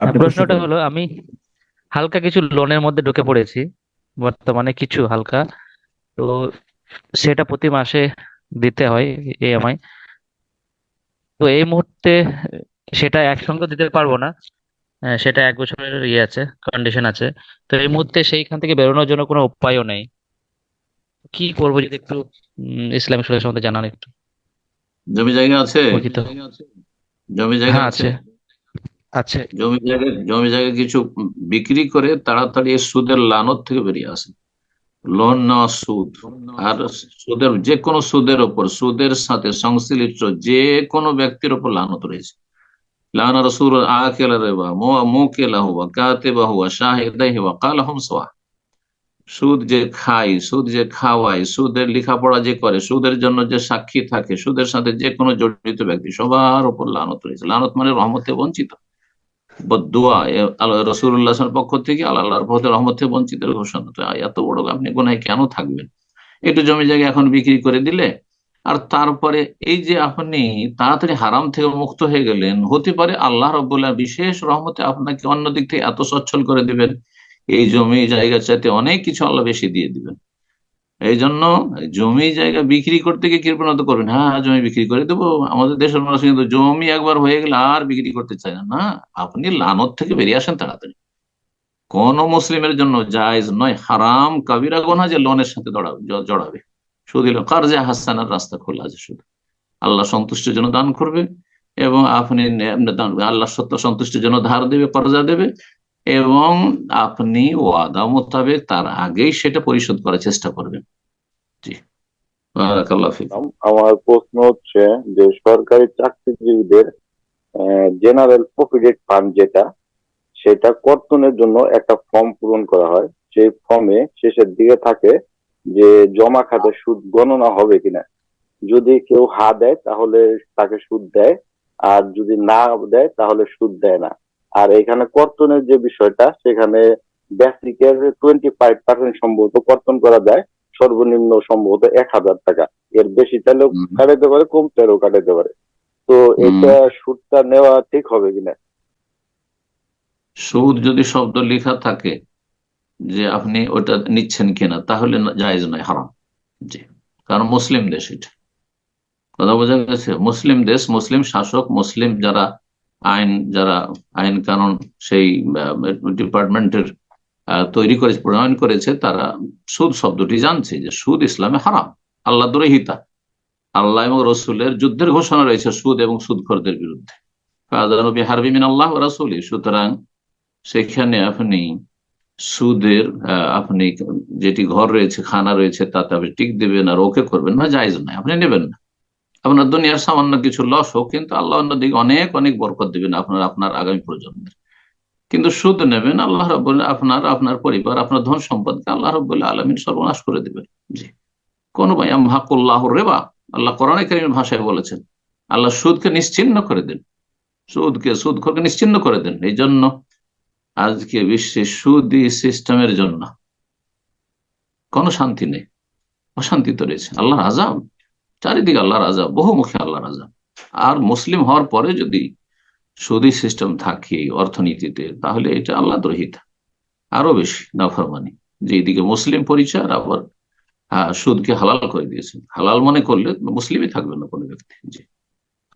হ্যাঁ, প্রশ্নটা হলো আমি হালকা কিছু লোনের মধ্যে ঢুকে পড়েছি বর্তমানে কিছু হালকা। তো সেটা প্রতি মাসে দিতে হয় ইএমআই তো এই মুহূর্তে সেটা একসঙ্গে দিতে পারব না। আহ, সেটা এক বছরের ইয়ে আছে কন্ডিশন আছে। তো এই মুহূর্তে সেইখান থেকে বেরোনোর জন্য কোনো উপায়ও নেই। কি করব যদি একটু ইসলামিক সম্বন্ধে জানান একটু। জমি জায়গা আছে? জমি জায়গা হ্যাঁ আছে? আছে জমি জায়গা জমি জায়গা কিছু বিক্রি করে তাড়াতাড়ি সুদের লানত থেকে বেরিয়ে আসে। লোন নেওয়া সুদ। আর সুদের, যে কোনো সুদের ওপর, সুদের সাথে সংশ্লিষ্ট যে কোনো ব্যক্তির ওপর লানত রয়েছে। লান রসুল আকেলা রেবা মুকেলা হুয়া, কাতেবা হুয়া, শাহিদাই হুয়া কালাহুম সোয়া। সুদ যে খাই সুদ যে খাওয়াই সুদের লেখাপড়া যে করে, সুদের জন্য যে সাক্ষী থাকে, সুদের সাথে যে কোনো জড়িত ব্যক্তি, সবার উপর লানত রয়েছে। লানত মানে রহমতে বঞ্চিত। বদুয়া রসুল্লাহ পক্ষ থেকে আল্লাহ আল্লাহর রহমতে বঞ্চিতের ঘোষণা। তো এত বড় আপনি গোনায় কেন থাকবেন? একটু জমি জায়গা এখন বিক্রি করে দিলে, আর তারপরে এই যে আপনি তাড়াতাড়ি হারাম থেকে মুক্ত হয়ে গেলেন, হতে পারে আল্লাহ রব্বুল্লাহ বিশেষ রহমতে আপনাকে অন্য দিক থেকে এত সচ্ছল করে দিবেন, এই জমি জায়গা চাইতে অনেক কিছু আল্লাহ বেশি দিয়ে দিবেন। এই জন্য জমি জায়গা বিক্রি করতে গিয়ে কৃপণতা করবেন? হ্যাঁ হ্যাঁ, জমি বিক্রি করে দেবো। আমাদের দেশের মানুষ কিন্তু জমি একবার হয়ে গেলে আর বিক্রি করতে চায় না। না আপনি লানত থেকে বেরিয়ে আসেন তাড়াতাড়ি। কোন মুসলিমের জন্য জায়েজ নয়। হারাম কাবিরা গোনা যে লোনের সাথে জড়াবে। শুধু কার্জে হাসানার রাস্তা খোলা আছে শুধু আল্লাহ সন্তুষ্টির জন্য দান করবে এবং আপনি আল্লাহ সত্য সন্তুষ্টির জন্য ধার দেবে কর্জা দেবে। এবং আপনি ওয়াদা মোতাবেক তার আগেই সেটা পরিশোধ করার চেষ্টা করবেন। জি। আমার প্রশ্ন হচ্ছে যে সরকারি চাকরিজীবীদের জেনারেল প্রভিডেন্ট ফান্ড যেটা, সেটা কর্তনের জন্য একটা ফর্ম পূরণ করা হয়। সেই ফর্মে শেষের দিকে থাকে যে জমা খাতে সুদ গণনা হবে কিনা। যদি কেউ হা দেয় তাহলে তাকে সুদ দেয়, আর যদি না দেয় তাহলে সুদ দেয় না। আর এখানে কর্তনের যে বিষয়টা সেখানে বেসিকের টোয়েন্টি ফাইভ পার্সেন্ট সম্ভবত কর্তন করা যায়। সর্বনিম্ন সম্ভবত এক হাজার টাকা। এর বেশি চাইলেও হুম। কাটাইতে পারে কম চাইলেও কাটাইতে পারে। তো এটা সুদটা নেওয়া ঠিক হবে কিনা? সুদ যদি শব্দ লেখা থাকে যে আপনি ওটা নিচ্ছেন কিনা তাহলে জায়েজ নয় হারাম। জি। কারণ মুসলিম দেশ এটা। কথা বোঝা গেছে? মুসলিম দেশ মুসলিম শাসক মুসলিম যারা আইন যারা, আইন কানুন সেই ডিপার্টমেন্টের তৈরি করে, প্রণয়ন করেছে, তারা সুদ শব্দটি জানছে যে সুদ ইসলামে হারাম, আল্লাহ দুরহিতা আল্লাহ এবং রসুলের যুদ্ধের ঘোষণা রয়েছে সুদ এবং সুদখোরদের বিরুদ্ধে। মিন আল্লাহ রাসুলি, সুতরাং সেখানে আপনি সুদের আপনি যেটি ঘর রয়েছে, খানা রয়েছে, তাতে আপনি টিক দেবেন আর ওকে করবেন না, জায়জ নয়, আপনি নেবেন না। আপনার দুনিয়ার সামান্য কিছু লস হোক, কিন্তু আল্লাহ অন্যদিকে অনেক অনেক বরকত দিবেন আপনার আপনার আগামী প্রজন্মের। কিন্তু সুদ নেবেন, আল্লাহ রব্বুল্লাহ আপনার আপনার পরিবার, আপনার ধন সম্পদকে আল্লাহ রব্বুল্লাহ আলমিন সর্বনাশ করে দিবেন। জি। কোন ভাই হাকুল্লাহ রেবা। আল্লাহ কোরআন কারিমের ভাষায় বলেছেন, আল্লাহ সুদকে নিশ্চিন্ন করে দেন। সুদকে, সুদখোরকে নিশ্চিন্ন করে দেন। এই জন্য আজকে বিশ্বে সুদি সিস্টেমের জন্য কোনো শান্তি নেই। অশান্তি তো রয়েছে। আল্লাহর আজাব চারিদিকে আল্লাহর আজাব, বহুমুখী আল্লাহ রাজা আর মুসলিম হওয়ার পরে যদি সুদি সিস্টেম থাকে অর্থনীতিতে, তাহলে এটা আল্লাহ দ্রোহিত আরও বেশি নাফরমানি। যে এদিকে মুসলিম পরিচয় আর আবার সুদকে হালাল করে দিয়েছেন হালাল মনে করলে মুসলিমই থাকবে না কোনো ব্যক্তি। জি।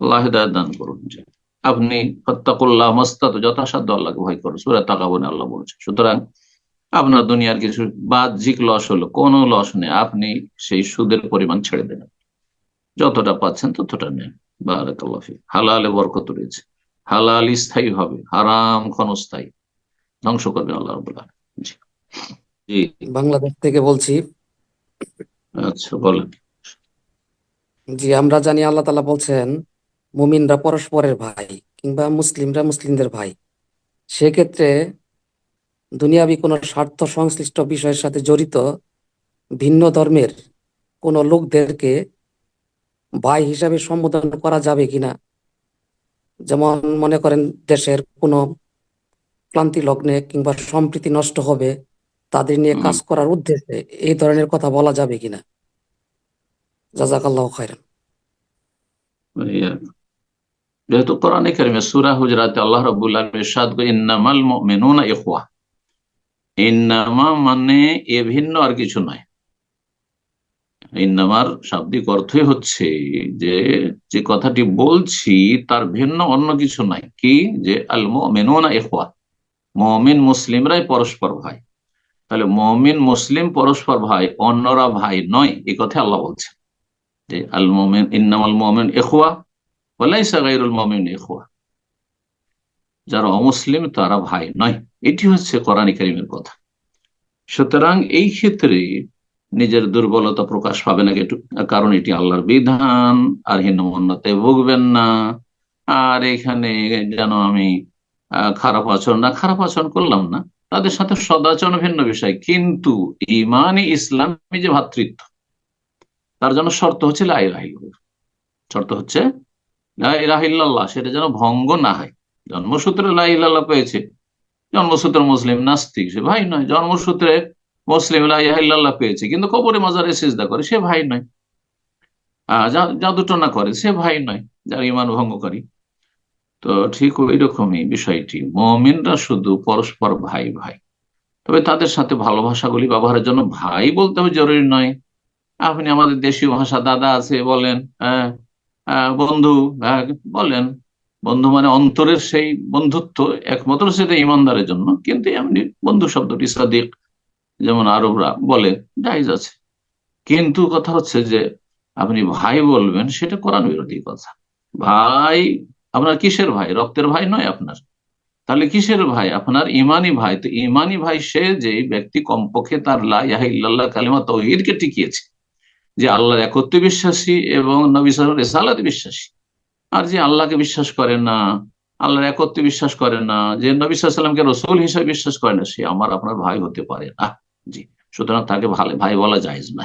আল্লাহ দান করুন। যে আপনি ফত্তাকুল্লাহ মস্তাত যথাসাধ্য আল্লাহকে ভয় করুন। সুরা তাকাবনে আল্লাহ বলছেন সুতরাং আপনার দুনিয়ার কিছু বাহ্যিক লস হলো, কোনো লস নেই। আপনি সেই সুদের পরিমাণ ছেড়ে দেন যতটা পাচ্ছেন ততটা নেন। বারাকাল্লাহ ফিক। হালালে বরকত রয়েছে। হালাল স্থায়ী হবে হারাম ক্ষণস্থায়ী। ধ্বংস করবেন আল্লাহ রবুল্লাহ জি। বাংলাদেশ থেকে বলছি। আচ্ছা বলেন। জি আমরা জানি আল্লাহ তালা বলছেন মুমিনরা পরস্পরের ভাই কিংবা মুসলিমরা মুসলিমদের ভাই। সেক্ষেত্রে দুনিয়াবি কোনো স্বার্থ সংশ্লিষ্ট বিষয়ের সাথে জড়িত ভিন্ন ধর্মের কোনো লোকদেরকে ভাই হিসাবে সম্বোধন করা যাবে কিনা? যেমন মনে করেন দেশের কোনো ক্লান্তি লগ্নে কিংবা সম্প্রীতি নষ্ট হবে তাদের নিয়ে কাজ করার উদ্দেশ্যে এই ধরনের কথা বলা যাবে কিনা? জাজাকাল্লাহ খায়রান। যেহেতু কোরআনে কারিমে সূরা হুজরাতে আল্লাহ রাব্বুল আলামিন ইরশাদ করে ইন্নামাল মুমিনুনা ইখওয়া। ইন্নামা মানে এ ভিন্ন আর কিছু নয়। ইন্নামার শাব্দিক অর্থই হচ্ছে যে যে কথাটি বলছি তার ভিন্ন অন্য কিছু নাই। কি? যে আল মুমিনুনা ইখওয়া মুমিন মুসলিমরাই পরস্পর ভাই। তাহলে মুমিন মুসলিম পরস্পর ভাই অন্যরা ভাই নয় এই কথা আল্লাহ বলছেন। যে আল মুমিন ইন্নামাল মুমিন এখোয়া ওয়ালাইসা গায়রুল মুমিন এখোয়া যারা অমুসলিম তারা ভাই নয়। এটি হচ্ছে কোরআন কারিমের কথা। সুতরাং এই ক্ষেত্রে নিজের দুর্বলতা প্রকাশ পাবে না কারণ এটি আল্লাহর বিধান, আর হীনমন্যতে ভুগবেন না। আর এখানে যেন আমি খারাপ আচরণ না, খারাপ আচরণ করলাম না, তাদের সাথে সদাচরণ ভিন্ন বিষয়। কিন্তু ইমানই ইসলামী যে ভাতৃত্ব, তার জন্য শর্ত হচ্ছে লাই রাহিল শর্ত হচ্ছে লাহ সেটা যেন ভঙ্গ না হয়। জন্মসূত্রে লাহ পেয়েছে। জন্মসূত্রে মুসলিম নাস্তিক, সে ভাই নয়। জন্মসূত্রে মুসলিম লাহ পেয়েছে, কিন্তু কবরে মাজারে সিজদা করে, সে ভাই নয়। জাদুটনা করে, সে ভাই নয়, যার ইমান ভঙ্গকারী। তো ঠিক ওই রকমই বিষয়টি। মমিনরা শুধু পরস্পর ভাই ভাই। তবে তাদের সাথে ভালোবাসাগুলি ব্যবহারের জন্য ভাই বলতে হবে জরুরি নয়। আপনি আমাদের দেশীয় ভাষা, দাদা আছে, বলেন বন্ধু বলেন। বন্ধু মানে অন্তরের সেই বন্ধুত্ব একমাত্র সেটা ইমানদারের জন্য, কিন্তু এমনি বন্ধু শব্দটি সাদিক। যেমন আরবরা বলে, জায়েজ আছে। কিন্তু কথা হচ্ছে যে, আপনি ভাই বলবেন, সেটা কোরআন বিরোধী কথা। ভাই, আপনার কিসের ভাই? রক্তের ভাই নয় আপনার। তাহলে কিসের ভাই? আপনার ইমানি ভাই। তো ইমানি ভাই সে যে ব্যক্তি কমপক্ষে তার লা ইলাহা ইল্লাল্লাহ কালিমা তৌহিদকে টিকিয়েছে। যে আল্লাহর একত্রে বিশ্বাসী এবং নবী সাল্লাল্লাহু আলাইহি বিশ্বাসী। আর যে আল্লাহকে বিশ্বাস করে না, আল্লাহর একত্বে বিশ্বাস করে না, যে নবী সাল্লামকে রসুল হিসেবে বিশ্বাস করে না, সে আমার, আপনার ভাই হতে পারে না। জি। সুতরাং তাকে ভালো ভাই বলা যায় না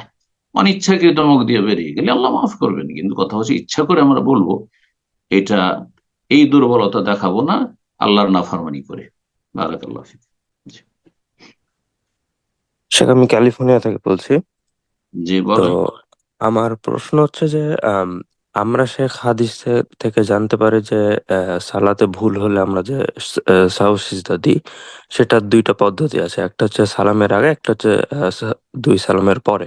অনিচ্ছাকৃত মুখ দিয়ে বেরিয়ে গেলে আল্লাহ মাফ করবেন। কিন্তু কথা হচ্ছে ইচ্ছা করে আমরা বলব এটা এই দুর্বলতা দেখাবো না আল্লাহর নাফারমানি করে। বারাকাল্লাহ। শেখ আমি ক্যালিফোর্নিয়া থেকে বলছি। জি তো বলেন আমার প্রশ্ন হচ্ছে যে আমরা শেখ হাদিস থে- থেকে জানতে পারি যে আহ, সালাতে ভুল হলে আমরা যে সাহু সিজদা দিই সেটার দুইটা পদ্ধতি আছে। একটা হচ্ছে সালামের আগে একটা হচ্ছে আহ, সা- দুই সালামের পরে।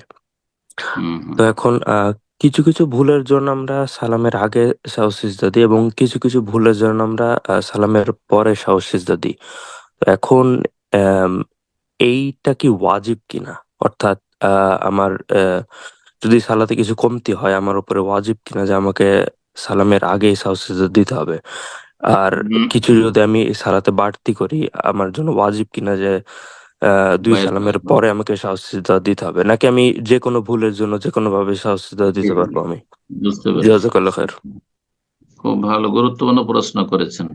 হম হম। তো এখন আহ, কিছু কিছু ভুলের জন্য আমরা সালামের আগে সাহু সিজদা দিই এবং কিছু কিছু ভুলের জন্য আমরা আহ, সালামের পরে সাহু সিজদা দিই। তো এখন আম, এইটা কি ওয়াজিব কিনা? অর্থাৎ আহ, আমার আহ, যদি সালাতে কিছু কমতি হয় আমার উপরে ওয়াজিব কিনা যে আমাকে সালামের আগেই সাহু দিতে হবে। আর কিছু যদি আমি সালাতে বাড়তি করি আমার জন্য ওয়াজিব কিনা যে দুই সালামের পরে আমাকে সাহু সিজদা দিতে হবে। নাকি আমি যে কোনো ভুলের জন্য যে কোনো ভাবে সাহু সিজদা দিতে পারব আমি? জাজাকাল্লাহ খায়ের খুব ভালো গুরুত্বপূর্ণ প্রশ্ন করেছেন।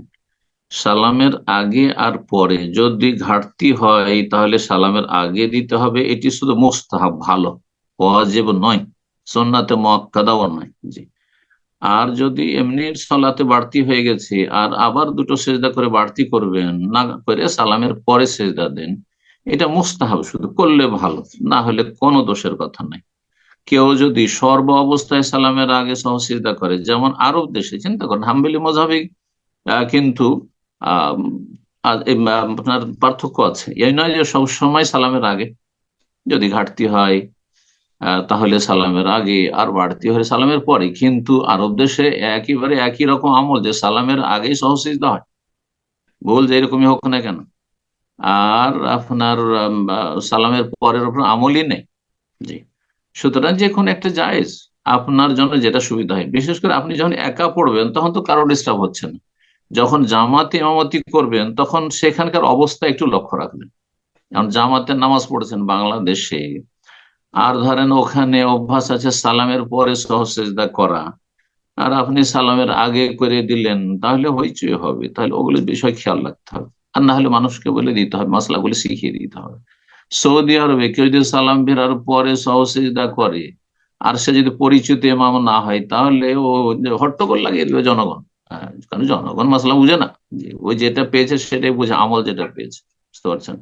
সালামের আগে আর পরে যদি ঘাটতি হয় তাহলে সালামের আগে দিতে হবে। এটি শুধু মোস্তাহাব ভালো। ওয়াজিব নয়, সন্নাতে মক্কাদাও নয়। জি। আর যদি এমনি সলাতে বাড়তি হয়ে গেছে, আর আবার দুটো সেজদা করে বাড়তি করবেন, না করে সালামের পরে সেজদা দেন, এটা মুস্তাহাব শুধু করলে ভালো, না হলে কোনো দোষের কথা নাই। কেউ যদি সর্ব অবস্থায় সালামের আগে সহসিজদা করে, যেমন আরব দেশে, চিন্তা করেন, হাম্বেলি মজাবিক কিন্তু আপনার পার্থক্য আছে। এই নয় যে সবসময় সালামের আগে যদি ঘাটতি হয় তাহলে সালামের আগে আর বাড়তি হলে সালামের পরে। কিন্তু আরব দেশে একেবারে একই রকম আমল, যে সালামের আগেই সহসিজদা হয়। ভুল যেরকমই হোক না কেন। আর আপনার সালামের পরের উপর আমলই নেই। জি। সুতরাং যে কোনো একটা জায়েজ আপনার জন্য যেটা সুবিধা হয়। বিশেষ করে আপনি যখন একা পড়বেন, তখন তো কারও ডিস্টার্ব হচ্ছে না। যখন জামাতে ইমামতি করবেন, তখন সেখানকার অবস্থা একটু লক্ষ্য রাখবেন। যেমন জামাতের নামাজ পড়েছেন বাংলাদেশে। আর ধরেন ওখানে অভ্যাস আছে সালামের পরে সহসেজদা করা। আর আপনি সালামের আগে করে দিলেন তাহলে হইচই হবে। তাহলে ওগুলোর বিষয় খেয়াল রাখতে হবে। আর না হলে মানুষকে বলে দিতে হবে মশলাগুলি শিখিয়ে দিতে হবে। সৌদি আরবে কেউ যদি সালাম ফেরার পরে সহসিজদা করে আর সে যদি পরিচিত ইমাম না হয় তাহলে ও হট্টগোল লাগিয়ে দেবে জনগণ। হ্যাঁ, কারণ জনগণ মশলা বুঝে না? ওই যেটা পেয়েছে সেটাই বুঝে আমল যেটা পেয়েছে। বুঝতে পারছেন?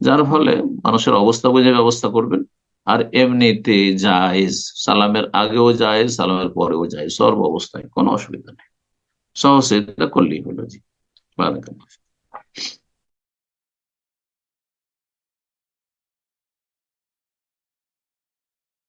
যার ফলে মানুষের অবস্থা বুঝে ব্যবস্থা করবেন। আর এমনিতে জায়েজ, সালামের আগেও জায়েজ, সালামের পরেও জায়েজ সর্ব অবস্থায় কোনো অসুবিধা নেই। সহসিদ্ধা করলেই হলো জি। বারাকাল্লাহ